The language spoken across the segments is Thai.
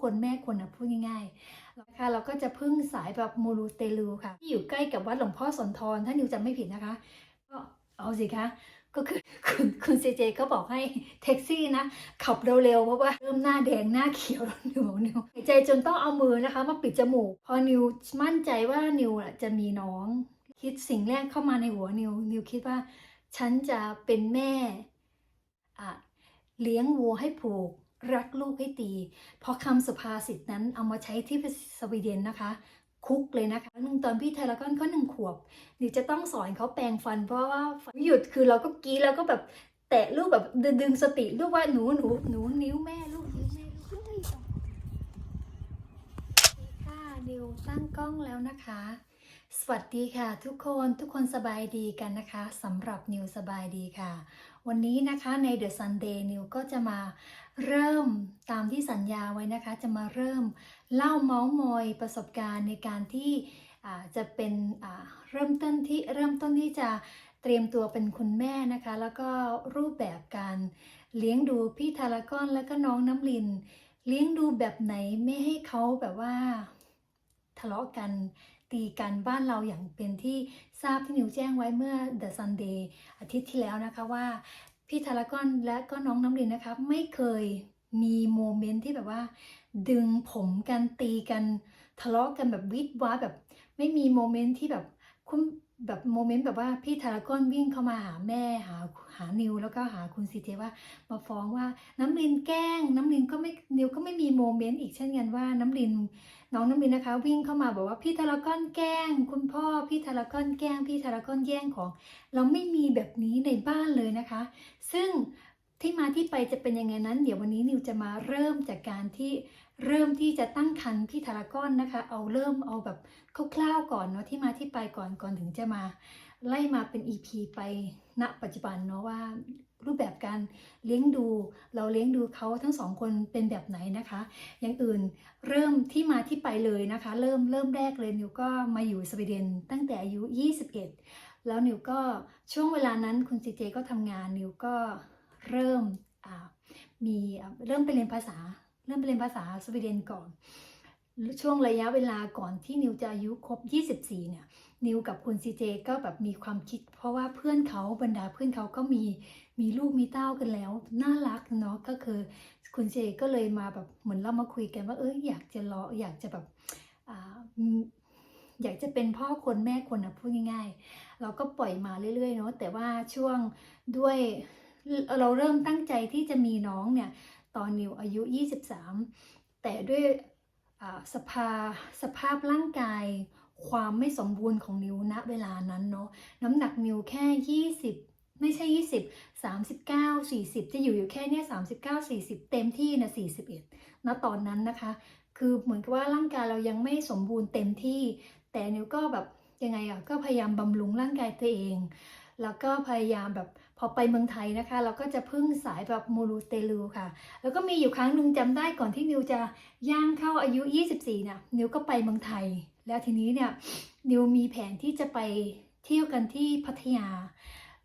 คนแม่คนนะพูดง่ายๆนะคะเราก็จะพึ่งสายแบบโมรูเตลูค่ะ ที่อยู่ใกล้กับวัดหลวงพ่อสนทรถ้านิวจำไม่ผิดนะคะ ก็เอาสิคะก็คือคุณคุณเจเจก็บอกให้แท็กซี่นะ ขับเร็วๆเพราะว่าเริ่มหน้าแดงหน้าเขียวแล้วนิวนิวหายใจจนต้องเอามือนะคะ มาปิดจมูก พอนิวมั่นใจว่านิวจะมีน้อง คิดสิ่งแรกเข้ามาในหัวนิวนิวคิดว่า ฉันจะเป็นแม่อะเลี้ยงวัวให้ผูก รักลูกให้ตีเพอคำสุภาษิตนั้นเอามาใช้ที่สวีเดนนะคะ คุกเลยนะคะหนึ่งตอนพี่ไทยละก้อนเขาหนึ่งขวบหนิวจะต้องสอนเขาแปรงฟัน เพราะว่าฟันหยุดคือเราก็กี้แล้วก็แบบแตะลูกแบบดึงสติลูกว่าหนูหนูหนูนิ้วแม่ลูกนิ้วแม่ลูกค่ะนิวตั้งกล้องแล้วนะคะสวัสดีค่ะ ทุกคนทุกคนสบายดีกันนะคะสำหรับนิวสบายดีค่ะ วันนี้นะคะใน The Sunday นิวก็จะมา เริ่มตามที่สัญญาไว้นะคะ จะมาเริ่มเล่าเมาส์มอยประสบการณ์ในการที่จะเป็นเริ่มต้นที่เริ่มต้นที่จะเตรียมตัวเป็นคุณแม่นะคะ แล้วก็รูปแบบการเลี้ยงดูพี่ทารากอนแล้วก็น้องน้ำลิน เลี้ยงดูแบบไหนไม่ให้เขาแบบว่าทะเลาะกันตีกันบ้านเราอย่างเป็นที่ทราบที่นิวแจ้งไว้เมื่อ The Sunday อาทิตย์ที่แล้วนะคะว่า พี่ทารากอนและก็น้องน้ำดินนะคะ ไม่เคยมีโมเมนต์ที่แบบว่า ดึงผมกันตีกันทะเลาะกันแบบวิดว้าแบบ ไม่มีโมเมนต์ที่แบบ คุณแบบโมเมนต์แบบว่าพี่ทารากอนวิ่งเข้ามาหาแม่หาหานิวแล้วก็หาคุณซีเจว่ามาฟ้องว่าน้ำลินแกล้ง น้ำลินก็ไม่นิวก็ไม่มีโมเมนต์อีกเช่นกันว่าน้ำลินน้องน้ำลินนะคะ วิ่งเข้ามาบอกว่าพี่ทารากอนแกล้ง คุณพ่อพี่ทารากอนแกล้ง พี่ทารากอนแย่งของ เราไม่มีแบบนี้ในบ้านเลยนะคะ ซึ่งที่มาที่ไปจะเป็นยังไงนั้น เดี๋ยววันนี้นิวจะมาเริ่มจากการที่ เริ่มที่จะตั้งครรภ์พี่ทารากอนนะคะ เอาเริ่มเอาแบบคร่าวๆก่อนเนาะที่มาที่ไปก่อนก่อนถึงจะมา ไล่มาเป็น EP ไปณปัจจุบันเนาะว่ารูปแบบการเลี้ยงดู เราเลี้ยงดูเขาทั้งสองคนเป็นแบบไหนนะคะ อย่างอื่นเริ่มที่มาที่ไปเลยนะคะ เริ่มเริ่มแรกเลยนิวก็มาอยู่สวีเดนตั้งแต่อายุ 21 แล้วนิวก็ช่วงเวลานั้นคุณซีเจก็ทำงานนิวก็เริ่มมีเริ่มไปเรียนภาษา เริ่มไปเรียนภาษาสวีเดนก่อน ช่วงระยะเวลาก่อนที่นิวจะอายุครบ 24 เนี่ย นิวกับคุณซีเจก็แบบมีความคิด เพราะว่าเพื่อนเขาบรรดาเพื่อนเขาก็มีมีลูกมีเต้ากันแล้ว น่ารักเนาะก็คือคุณเจก็เลยมาแบบเหมือนเรามาคุยกันว่าเอออยากจะรออยากจะแบบออยากจะเป็นพ่อคนแม่คนนะพูดง่าย ๆ เราก็ปล่อยมาเรื่อยๆเนาะแต่ว่าช่วงด้วยเราเริ่มตั้งใจที่จะมีน้องเนี่ย ตอนนิวอายุ 23 แต่ด้วยอ่าสภาสภาพร่างกาย ความไม่สมบูรณ์ของนิวณเวลานั้นเนาะน้ำหนักนิวแค่ 20 ไม่ใช่ 20 39 40 จะอยู่อยู่แค่เนี้ย39 40 เต็มที่นะ41ณตอนนั้นนะคะ คือเหมือนกับว่าร่างกายเรายังไม่สมบูรณ์เต็มที่ แต่นิวก็แบบยังไงอะก็พยายามบำรุงร่างกายตัวเอง แล้วก็พยายามแบบ อไปเมืองไทยนะคะ เราก็จะพึ่งสายแบบโมรูเตลูค่ะ แล้วก็มีอยู่ครั้งหนึ่งจำได้ก่อนที่นิวจะย่างเข้าอายุ 24เนี่ยนิวก็ไปเมืองไทย แล้วทีนี้เนี่ยนิวมีแผนที่จะไปเที่ยวกันที่พัทยา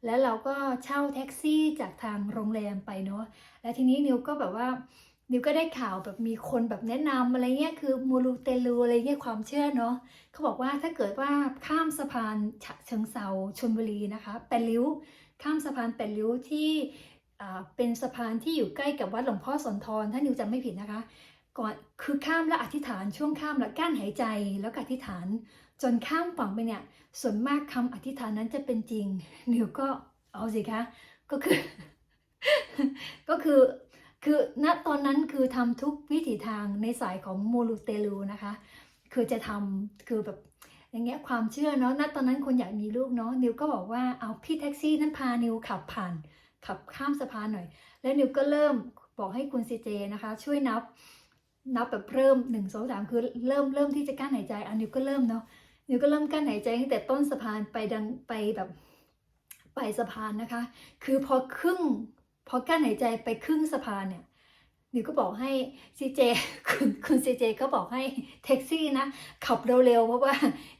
แล้วเราก็เช่าแท็กซี่จากทางโรงแรมไปเนาะแล้วทีนี้นิวก็แบบว่านิวก็ได้ข่าวแบบมีคนแบบแนะนำอะไรเงี้ยคือมูรูเตลูอะไรเงี้ยความเชื่อเนาะเขาบอกว่าถ้าเกิดว่าข้ามสะพานฉะเชิงเซาชลบุรีนะคะแปดริ้ว ข้ามสะพานแปดริ้วที่เป็นสะพานที่อยู่ใกล้กับวัดหลวงพ่อสนทรถ้านิวจำไม่ผิดนะคะ ก่อนคือข้ามแล้วอธิษฐานช่วงข้ามแล้วกั้นหายใจแล้วก็อธิษฐาน จนข้ามฝั่งไปเนี่ย ส่วนมากคำอธิษฐานนั้นจะเป็นจริง นิวก็เอาสิคะก็คือ ก็คือคือณตอนนั้นคือทำทุกวิถีทางในสายของโมลูเตลูนะคะ คือจะทำคือแบบ อย่างเงี้ยความเชื่อเนาะณตอนนั้นคนอยากมีลูกเนาะนิวก็บอกว่าเอาพี่แท็กซี่นั้นพานิวขับผ่าน ขับข้ามสะพานหน่อย แล้วนิวก็เริ่มบอกให้คุณซีเจนะคะ ช่วยนับนับแบบเริ่มหนึ่งสองสามคือเริ่มเริ่มที่จะกั้นหายใจอะนิวก็เริ่มเนาะนิวก็เริ่มกั้นหายใจตั้งแต่ต้นสะพานไปดังไปแบบไปสะพานนะคะ คือพอครึ่งพอกั้นหายใจไปครึ่งสะพานเนี่ย นิวก็บอกให้ซีเจคุณคุณซีเจก็บอกให้แท็กซี่นะ ขับเร็วๆเพราะว่า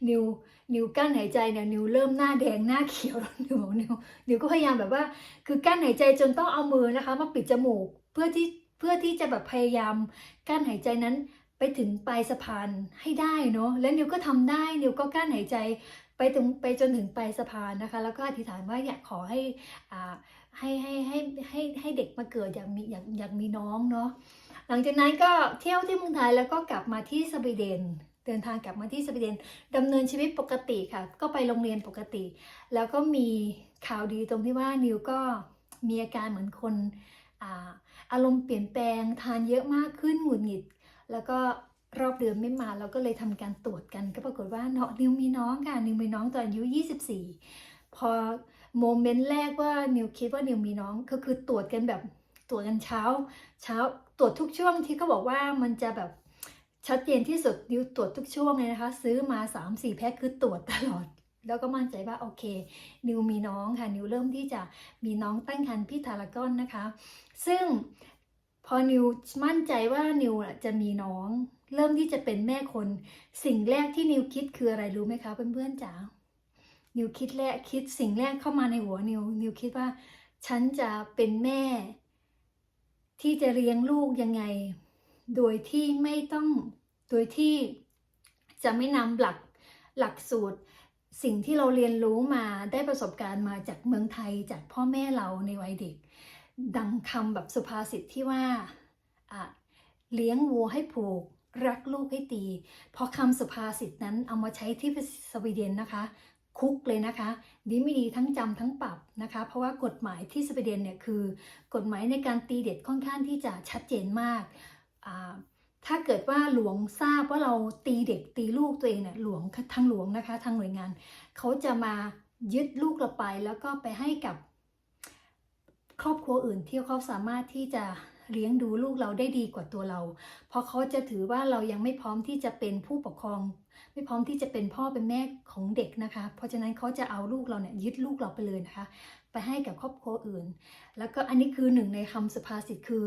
นิวนิวกั้นหายใจเนี่ยนิวเริ่มหน้าแดงหน้าเขียวแล้วนิวบอกนิวนิวก็พยายามแบบว่า คือกั้นหายใจจนต้องเอามือนะคะมาปิดจมูกเพื่อที่เพื่อที่จะแบบพยายามกั้นหายใจนั้นไปถึงปลายสะพานให้ได้เนาะและนิวก็ทำได้นิวก็กั้นหายใจไปถึงไปจนถึงปลายสะพานนะคะ แล้วก็อธิษฐานว่าอยากขอให้อ่า ให้ให้ให้ให้ให้เด็กมาเกิดอยากมีอยากอยากมีน้องเนาะหลังจากนั้นก็เที่ยวที่เมืองไทยแล้วก็กลับมาที่สวีเดนเดินทางกลับมาที่สวีเดนดำเนินชีวิตปกติค่ะ ก็ไปโรงเรียนปกติ แล้วก็มีข่าวดีตรงที่ว่านิวก็มีอาการเหมือนคนอาอารมณ์เปลี่ยนแปลงทานเยอะมากขึ้นหงุดหงิด แล้วก็รอบเดือนไม่มาเราก็เลยทำการตรวจกัน ก็ปรากฏว่าเนาะนิวมีน้องค่ะนิวมีน้องตอนอายุ 24 พอ โมเมนต์แรกว่านิวคิดว่านิวมีน้องก็คือตรวจกันแบบตรวจกันเช้า เช้าตรวจทุกช่วงที่เขาบอกว่ามันจะแบบชัดเจนที่สุดนิวตรวจทุกช่วงเลยนะคะ ซื้อมา3-4แพ็คคือตรวจตลอด แล้วก็มั่นใจว่าโอเค นิวมีน้องค่ะ นิวเริ่มที่จะมีน้องตั้งครรภ์พี่ทารากอนนะคะ ซึ่งพอนิวมั่นใจว่านิวจะมีน้อง เริ่มที่จะเป็นแม่คน สิ่งแรกที่นิวคิดคืออะไรรู้ไหมคะเพื่อนๆจ๋า นิวคิดแรกคิดสิ่งแรกเข้ามาในหัวนิวนิวคิดว่า ฉันจะเป็นแม่ ที่จะเลี้ยงลูกยังไง โดยที่ไม่ต้องโดยที่จะไม่นำหลักหลักสูตร สิ่งที่เราเรียนรู้มาได้ประสบการณ์มาจากเมืองไทยจากพ่อแม่เราในวัยเด็ก ดังคำแบบสุภาษิตที่ว่าเลี้ยงวัวให้ผูก รักลูกให้ตี พอคำสุภาษิตนั้นเอามาใช้ที่สวีเดนนะคะ คุกเลยนะคะ ดีไม่ดีทั้งจำทั้งปรับนะคะ เพราะว่ากฎหมายที่สวีเดนเนี่ยคือกฎหมายในการตีเด็กค่อนข้างที่จะชัดเจนมาก ถ้าเกิดว่าหลวงทราบว่าเราตีเด็กตีลูกตัวเองเนี่ยหลวงทางหลวงนะคะ ทางหน่วยงาน เขาจะมายึดลูกเราไปแล้วก็ไปให้กับครอบครัวอื่นที่เขาสามารถที่จะเลี้ยงดูลูกเราได้ดีกว่าตัวเรา เพราะเขาจะถือว่าเรายังไม่พร้อมที่จะเป็นผู้ปกครอง ไม่พร้อมที่จะเป็นพ่อเป็นแม่ของเด็กนะคะ เพราะฉะนั้นเขาจะเอาลูกเราเนี่ยยึดลูกเราไปเลยนะคะ ไปให้กับครอบครัวอื่น แล้วก็อันนี้คือหนึ่งในคำสุภาษิตคือ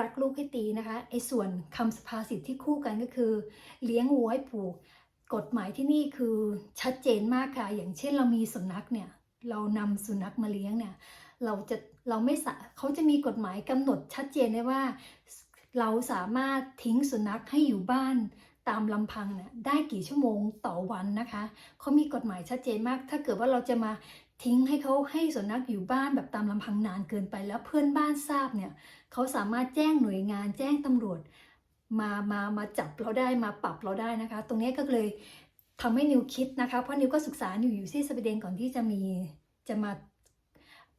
รักลูกให้ตีนะคะไอ้ส่วนคำสุภาษิตที่คู่กันก็คือ เลี้ยงวัวให้ผูก กฎหมายที่นี่คือชัดเจนมากค่ะ อย่างเช่นเรามีสุนัขเนี่ยเรานำสุนัขมาเลี้ยงเนี่ยเราจะเราไม่สะเขาจะมีกฎหมายกำหนดชัดเจนเลยว่า เราสามารถทิ้งสุนัขให้อยู่บ้าน ตามลำพังเนี่ยได้กี่ชั่วโมงต่อวันนะคะเขามีกฎหมายชัดเจนมาก ถ้าเกิดว่าเราจะมาทิ้งให้เขาให้สุนัขอยู่บ้านแบบตามลำพังนานเกินไปแล้วเพื่อนบ้านทราบเนี่ยเขาสามารถแจ้งหน่วยงานแจ้งตำรวจ มามามาจับเราได้มาปรับเราได้นะคะ ตรงนี้ก็เลยทำให้นิวคิดนะคะเพราะนิวก็ศึกษาอยู่อยู่ที่สวีเดนก่อนที่จะมีจะมา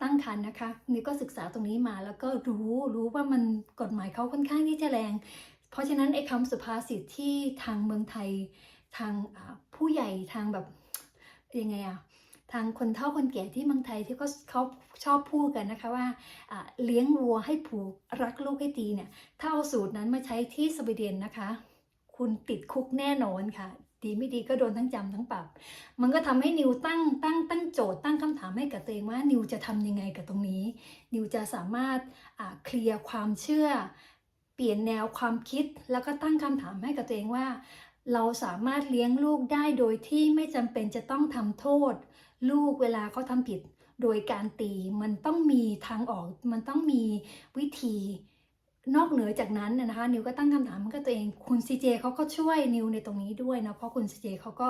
ตั้งครรภ์นะคะนี่ก็ศึกษาตรงนี้มาแล้วก็รู้รู้ว่ามันกฎหมายเขาค่อนข้างที่จะแรง เพราะฉะนั้นไอ้คำสุภาษิตที่ทางเมืองไทยทางผู้ใหญ่ทางแบบยังไงอะทางคนเฒ่าคนแก่ที่เมืองไทยที่เขาเขาชอบพูดกันนะคะว่าเลี้ยงวัวให้ผูกรักลูกให้ตีเนี่ยถ้าเอาสูตรนั้นมาใช้ที่สวีเดนนะคะ คุณติดคุกแน่นอนค่ะ ดีไม่ดีก็โดนทั้งจำทั้งปรับ มันก็ทำให้นิวตั้งตั้งตั้งโจทย์ตั้งคำถามให้กับตัวเองว่านิวจะทำยังไงกับตรงนี้ นิวจะสามารถเคลียร์ความเชื่อ เปลี่ยนแนวความคิดแล้วก็ตั้งคำถามให้กับตัวเองว่า เราสามารถเลี้ยงลูกได้โดยที่ไม่จำเป็นจะต้องทำโทษ ลูกเวลาเขาทำผิด โดยการตีมันต้องมีทางออกมันต้องมีวิธี นอกเหนือจากนั้นนะคะ นิวก็ตั้งคำถามกับตัวเองคุณซีเจเขาก็ช่วยนิวในตรงนี้ด้วยนะเพราะคุณซีเจเขาก็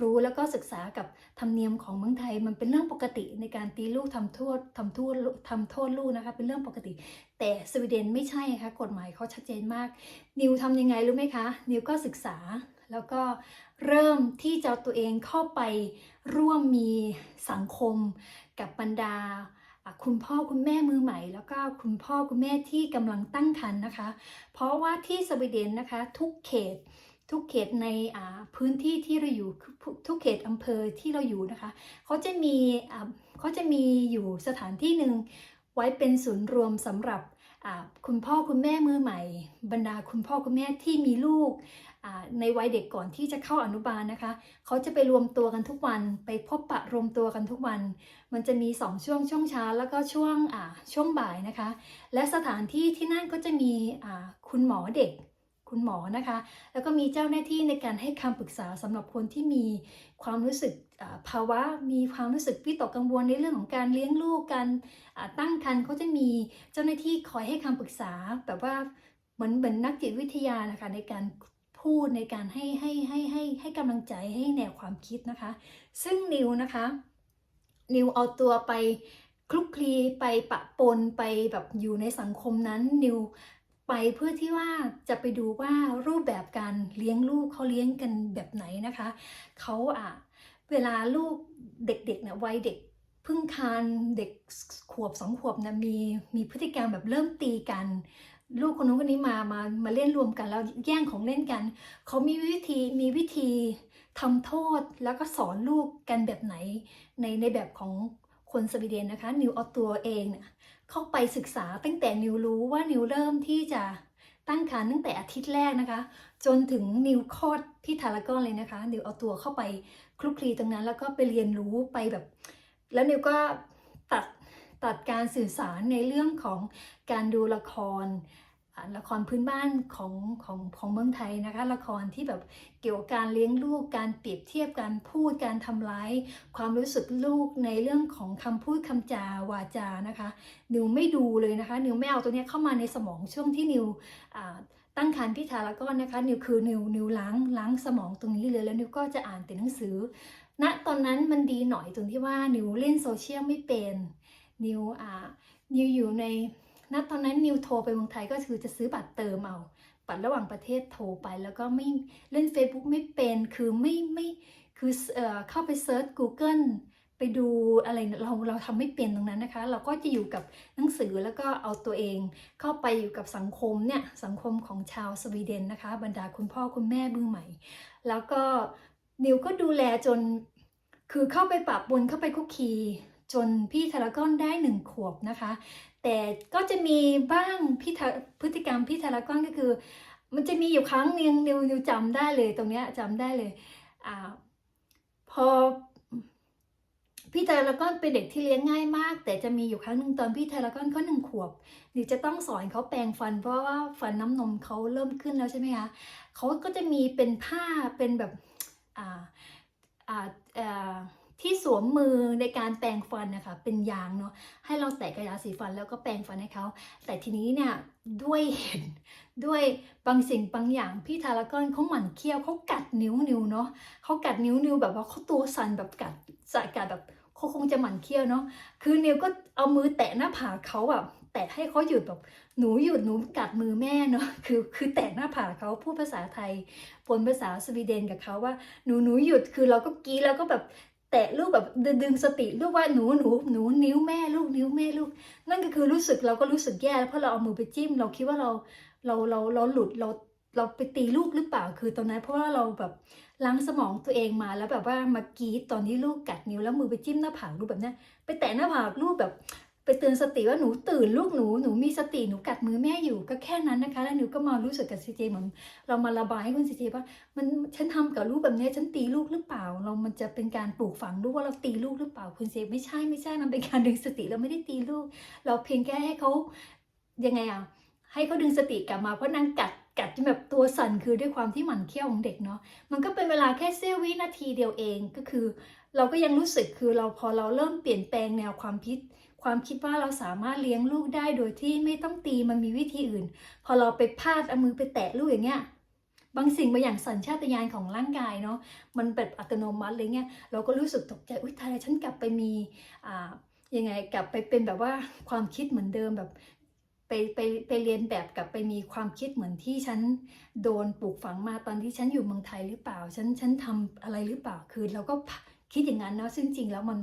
รู้แล้วก็ศึกษากับธรรมเนียมของเมืองไทย มันเป็นเรื่องปกติในการตีลูกทำโทษทำโทษทำโทษลูกนะคะ เป็นเรื่องปกติ แต่สวีเดนไม่ใช่ค่ะกฎหมายเขาชัดเจนมาก นิวทำยังไงรู้ไหมคะ นิวก็ศึกษาแล้วก็เริ่มที่จะตัวเองเข้าไปร่วมมีสังคมกับบรรดา คุณพ่อคุณแม่มือใหม่ แล้วก็คุณพ่อคุณแม่ที่กำลังตั้งครรภ์นะคะ เพราะว่าที่สวีเดนนะคะทุกเขตทุกเขตในพื้นที่ที่เราอยู่ทุกเขตอำเภอที่เราอยู่นะคะเขาจะมีเขาจะมีอยู่สถานที่หนึ่งไว้เป็นศูนย์รวมสำหรับคุณพ่อคุณแม่มือใหม่ บรรดาคุณพ่อคุณแม่ที่มีลูก ในวัยเด็กก่อนที่จะเข้าอนุบาลนะคะ เขาจะไปรวมตัวกันทุกวันไปพบปะรวมตัวกันทุกวัน มันจะมี 2 ช่วงช่วงเช้าแล้วก็ช่วงช่วงบ่ายนะคะ และสถานที่ที่นั่นก็จะมีคุณหมอเด็กคุณหมอนะคะ แล้วก็มีเจ้าหน้าที่ในการให้คำปรึกษาสำหรับคนที่มีความรู้สึกภาวะ มีความรู้สึกวิตกกังวลในเรื่องของการเลี้ยงลูกการตั้งครรภ์เขาจะมีเจ้าหน้าที่คอยให้คำปรึกษาแบบว่าเหมือนเหมือนนักจิตวิทยานะคะในการ พูดในการให้ให้ให้ให้ให้กำลังใจให้แนวความคิดนะคะ ซึ่งนิวนะคะ นิวเอาตัวไปคลุกคลีไปปะปนไปแบบอยู่ในสังคมนั้นนิวไปเพื่อที่ว่าจะไปดูว่ารูปแบบการเลี้ยงลูกเขาเลี้ยงกันแบบไหนนะคะเขาอะเวลาลูกเด็กๆเนี่ยวัยเด็กพิ่งคานเด็กขวบสองขวบนะมีมีพฤติกรรมแบบเริ่มตีกัน ลูกคนนู้นคนนี้มามามาเล่นรวมกันแล้วแย่งของเล่นกัน เขามีวิธีมีวิธีทำโทษแล้วก็สอนลูกกันแบบไหน ในในแบบของคนสวีเดนนะคะนิวเอาตัวเองเนี่ยเข้าไปศึกษาตั้งแต่นิวรู้ว่านิวเริ่มที่จะตั้งครรภ์ตั้งแต่อาทิตย์แรกนะคะ จนถึงนิวคลอดที่ทารากอนเลยนะคะนิวเอาตัวเข้าไปคลุกคลีตรงนั้นแล้วก็ไปเรียนรู้ไปแบบ แล้วนิวก็ตัด ตัดการสื่อสารในเรื่องของการดูละครละครพื้นบ้านของของของเมืองไทยนะคะ ละครที่แบบเกี่ยวกับการเลี้ยงลูกการเปรียบเทียบการพูดการทำร้าย ความรู้สึกลูกในเรื่องของคำพูดคำจาวาจานะคะนิวไม่ดูเลยนะคะนิวไม่เอาตัวนี้เข้ามาในสมองช่วงที่นิวตั้งครรภ์ที่ทารากอนนะคะนิวคือนิวนิวล้างล้างสมองตรงนี้เลยแล้วนิวก็จะอ่านแต่หนังสือณตอนนั้นมันดีหน่อยตรงที่ว่านิวเล่นโซเชียลไม่เป็น นิวอ่านิวอยู่ในณตอนนั้นนิวโทรไปเมืองไทยก็คือจะซื้อบัตรเติมเอาบัตรระหว่างประเทศโทรไปแล้วก็ไม่เล่น Facebook ไม่เป็นคือไม่ไม่คือเอ่อเข้าไปเซิร์ช Google ไปดูอะไรเราเราทำไม่เป็นตรงนั้นนะคะ เราก็จะอยู่กับหนังสือแล้วก็เอาตัวเองเข้าไปอยู่กับสังคมเนี่ยสังคมของชาวสวีเดนนะคะ บรรดาคุณพ่อคุณแม่มือใหม่ แล้วก็นิวก็ดูแลจนคือเข้าไปปรับบนเข้าไปคุกคี จนพี่ทารากอนได้หนึ่งขวบนะคะ แต่ก็จะมีบ้างพี่พฤติกรรมพี่ทารากอนก็คือ มันจะมีอยู่ครั้งหนึงนิวนิวจำได้เลยตรงเนี้ยจำได้เลยอ่าพอพี่ทารากอนเป็นเด็กที่เลี้ยงง่ายมาก แต่จะมีอยู่ครั้งหนึ่งตอนพี่ทารากอนเขาหนึ่งขวบนิวจะต้องสอนเขาแปรงฟัน เพราะว่าฟันน้ำนมเขาเริ่มขึ้นแล้วใช่ไหมคะเขาก็จะมีเป็นผ้าเป็นแบบอ่าอ่าอ่า ที่สวมมือในการแปรงฟันนะคะ เป็นยางเนาะให้เราแตะกระยาสีฟันแล้วก็แปรงฟันให้เขา แต่ทีนี้เนี่ยด้วยเห็นด้วยบางสิ่งบางอย่างพี่ทารากอนเขาหมั่นเคี้ยวเขากัดนิ้วนิวเนาะเขากัดนิ้วนิวแบบว่าเขาตัวสั่นแบบกัดสะกัดแบบเขาคงจะหมั่นเคี้ยวเนาะคือนิวก็เอามือแตะหน้าผากเขาแบบแตะให้เขาหยุดแบบหนูหยุดหนูกัดมือแม่เนาะคือคือแตะหน้าผากเขาพูดภาษาไทยปนภาษาสวีเดนกับเขาว่าหนูหนูหยุดคือเราก็กรีดแล้วก็แบบ แตะลูกแบบดึงสติลูกว่าหนูหนูหนูนิ้วแม่ลูกนิ้วแม่ลูก นั่นก็คือรู้สึกเราก็รู้สึกแย่เพราะเราเอามือไปจิ้ม เราคิดว่าเราเราเราเราหลุดเราเราไปตีลูกหรือเปล่าคือตอนนั้นเพราะว่าเราแบบล้างสมองตัวเองมาแล้วแบบว่ามากรีดตอนที่ลูกกัดนิ้วแล้วมือไปจิ้มหน้าผากลูกแบบนี้ไปแตะหน้าผากลูกแบบ ไปเตือนสติว่าหนูตื่นลูกหนูหนูมีสติหนูกัดมือแม่อยู่ก็แค่นั้นนะคะ แล้วหนูก็มารู้สึกกับซีเจเหมือนเรามาระบายให้คุณซีเจว่ามันฉันทำกับลูกแบบนี้ฉันตีลูกหรือเปล่า เรามันจะเป็นการปลูกฝังลูกว่าเราตีลูกหรือเปล่าคุณเซไม่ใช่ไม่ใช่มันเป็นการดึงสติเราไม่ได้ตีลูก เราเพียงแค่ให้เขายังไงอะให้เขาดึงสติกลับมาเพราะนางกัดกัดจนแบบตัวสั่นคือด้วยความที่หมันเคี้ยวของเด็กเนาะมันก็เป็นเวลาแค่เสี้ยววินาทีเดียวเองก็คือ เราก็ยังรู้สึกคือเราพอเราเริ่มเปลี่ยนแปลงแนวความคิด ความคิดว่าเราสามารถเลี้ยงลูกได้โดยที่ไม่ต้องตีมันมีวิธีอื่น พอเราไปพาดเอามือไปแตะลูกอย่างเงี้ยบางสิ่งบางอย่างสัญชาตญาณของร่างกายเนาะมันแบบอัตโนมัติเลยเงี้ยเราก็รู้สึกตกใจอุ้ยทายฉันกลับไปมีอ่ายังไงกลับไปเป็นแบบว่าความคิดเหมือนเดิมแบบไปไปไปเรียนแบบกลับไปมีความคิดเหมือนที่ฉันโดนปลูกฝังมาตอนที่ฉันอยู่เมืองไทยหรือเปล่า ฉันฉันทำอะไรหรือเปล่าคือเราก็คิดอย่างนั้นเนาะซึ่งจริงแล้วมัน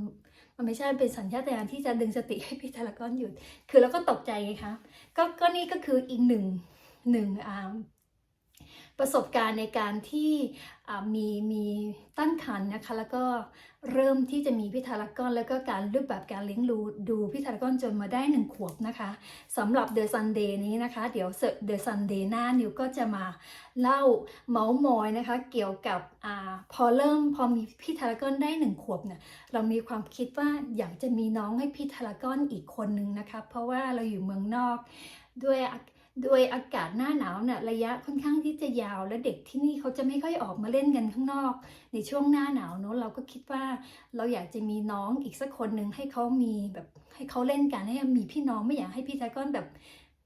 มันไม่ใช่เป็นสัญชาตญาณที่จะดึงสติให้พี่ทารากอนหยุด คือเราก็ตกใจไงคะก็ก็นี่ก็คืออีกหนึ่งหนึ่งอ่า ประสบการณ์ในการที่มีมีตั้งครรภ์นะคะแล้วก็เริ่มที่จะมีพิธารากอน แล้วก็การรูปแบบการเลี้ยงดูดูพิธารากอนจนมาได้หนึ่งขวบนะคะสำหรับเดอะซันเดย์นี้นะคะ เดี๋ยวเดอะซันเดย์หน้านิวก็จะมาเล่าเมาส์มอยนะคะ เกี่ยวกับอพอเริ่มพอมีพี่ทารากอนได้หนึ่งขวบเนี่ยเรามีความคิดว่าอยากจะมีน้องให้พี่ทารากอนอีกคนนึงนะคะ เพราะว่าเราอยู่เมืองนอกด้วย ด้วยอากาศหน้าหนาวเนี่ยระยะค่อนข้างที่จะยาว และเด็กที่นี่เขาจะไม่ค่อยออกมาเล่นกันข้างนอก ในช่วงหน้าหนาวเนอะเราก็คิดว่าเราอยากจะมีน้องอีกสักคนหนึ่งให้เขามีแบบให้เขาเล่นกันให้มีพี่น้องไม่อยากให้พี่ไทก้อนแบบ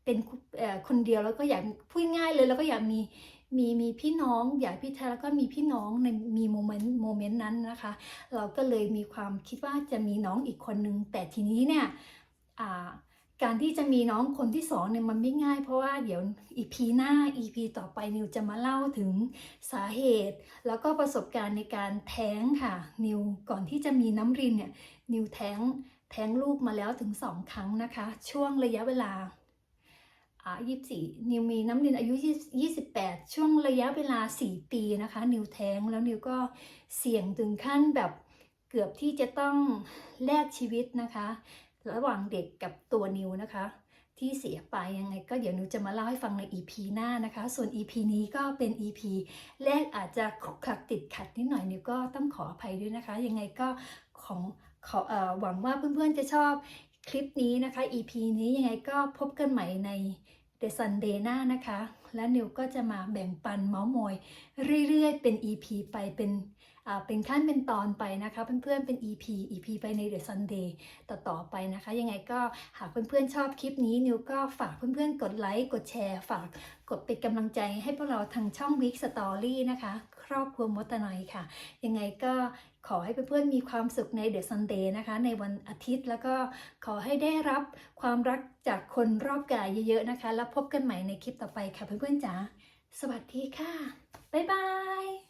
เป็นเอ่อคนเดียวแล้วก็อยากพูดง่ายเลยแล้วก็อยากมีมีมีพี่น้องอยากพี่ไทแล้วก็มีพี่น้องในมีโมเมนต์โมเมนต์นั้นนะคะ เราก็เลยมีความคิดว่าจะมีน้องอีกคนนึงแต่ทีนี้เนี่ย การที่จะมีน้องคนที่สองเนี่ยมันไม่ง่าย เพราะว่าเดี๋ยว EP หน้า EP ต่อไปนิวจะมาเล่าถึงสาเหตุ แล้วก็ประสบการณ์ในการแท้งค่ะ นิวก่อนที่จะมีน้ำรินเนี่ยนิวแท้งแท้งลูกมาแล้วถึงสองครั้งนะคะ ช่วงระยะเวลาอ่า24นิวมีน้ำรินอายุ20 28ช่วงระยะเวลา4ปีนะคะ นิวแท้งแล้วนิวก็เสี่ยงถึงขั้นแบบเกือบที่จะต้องแลกชีวิตนะคะ ระหว่างเด็กกับตัวนิวนะคะ ที่เสียไปยังไง ก็เดี๋ยวนิวจะมาเล่าให้ฟังใน EP หน้านะคะ ส่วน EP นี้ก็เป็น EP แรกอาจจะขรุกขลักติดขัดนิดหน่อยนิวก็ต้องขออภัยด้วยนะคะ ยังไงก็ของขออหวังว่าเพื่อนๆจะชอบคลิปนี้นะคะ EP นี้ยังไงก็พบกันใหม่ใน The Sunday หน้านะคะ และนิวก็จะมาแบ่งปันเมาส์มอย เรื่อยๆ เป็น EP ไปเป็น เป็นขั้นเป็นตอนไปนะคะเพื่อนๆเป็น EP EP ไปใน The Sunday ต่อๆไปนะคะ ยังไงก็หากเพื่อนๆชอบคลิปนี้นิวก็ฝากเพื่อนๆ กดไลค์กดแชร์ ฝากกดเป็นกำลังใจให้พวกเราทางช่อง Week Story นะคะ ครอบครัวมดตนอยค่ะ ยังไงก็ขอให้เพื่อนๆมีความสุขใน The Sunday นะคะ ในวันอาทิตย์แล้วก็ขอให้ได้รับความรักจากคนรอบกายเยอะๆนะคะ แล้วพบกันใหม่ในคลิปต่อไปค่ะเพื่อนๆจ๋าสวัสดีค่ะ บ๊ายบาย